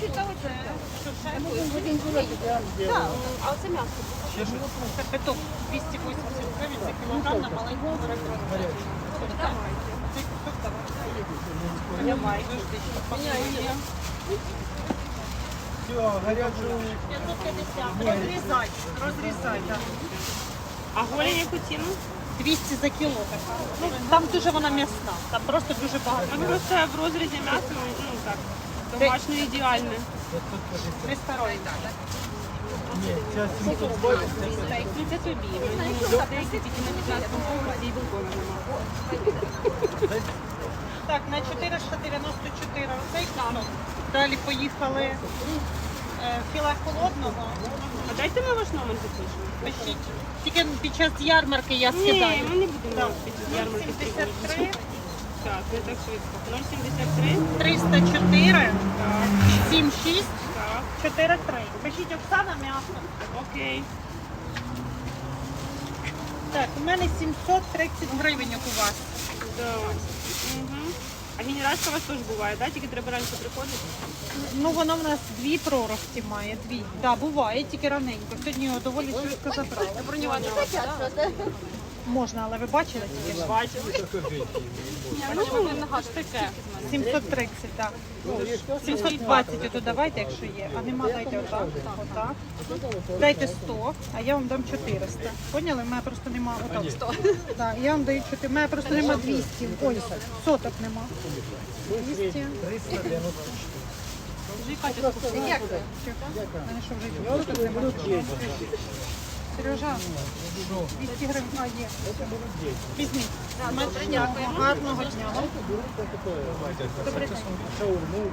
чуть-чуть? Так, а оце м'ясо. Це петок 280 гривень за кілограм на. Давай. Все, гарячу. 550. Розрізай, розрізай, так. А голень яку ціну? 200 за кіло така. Ну, там дуже вона м'ясна, там просто дуже багато. Ну просто в розрізі м'яса, ну так, домашньо ідеальне. 300 роль. Ні, ця 720, це Ну це тобі. Мені стейки тільки на 15 поверсі і бекону нема. Так, на 494 оцей кусок. Далі поїхали е, філе холодного. А дайте ми ваш номер запишемо. Пишіть. Тільки під час ярмарки я Ні, скидаю. ми не будемо під ярмарки. 73, Так, не так швидко. 073. 304, 76, Так, 43. Пишіть Оксана м'ясо. окей. Так, у мене 730 гривень як у вас. Так. Угу. А генеральська у вас теж буває, так? Тільки треба раніше приходити? Ну, воно в нас дві прорості має, дві. Так, да, буває, тільки раненько. Сьогодні його доволі швидко забрали. Вас, так? Можна, але ви бачили тільки що? Бачили. Ну, ж таке. 730, так. 720 ото давайте, якщо є. А нема, дайте отак. Отак. Дайте 100, а я вам дам 400. Поняли? У мене просто нема отак 100. Так, я вам даю 4. У мене просто нема 200. Ой, соток нема. 200. 394. Вже Катя скупила. У мене що вже соток нема? Сережа, 200 гривень. А, є. Візьміть. Смачного, гарного дня. Добрий день. Шаурму.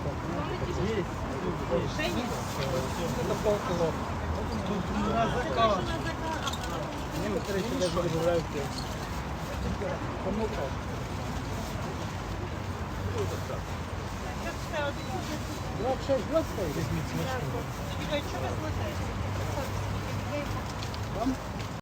Ще є? Це полкіло. Тут на заказ. Некоторые сюда забирают. Кому как? Це один. 26, 20 візьміть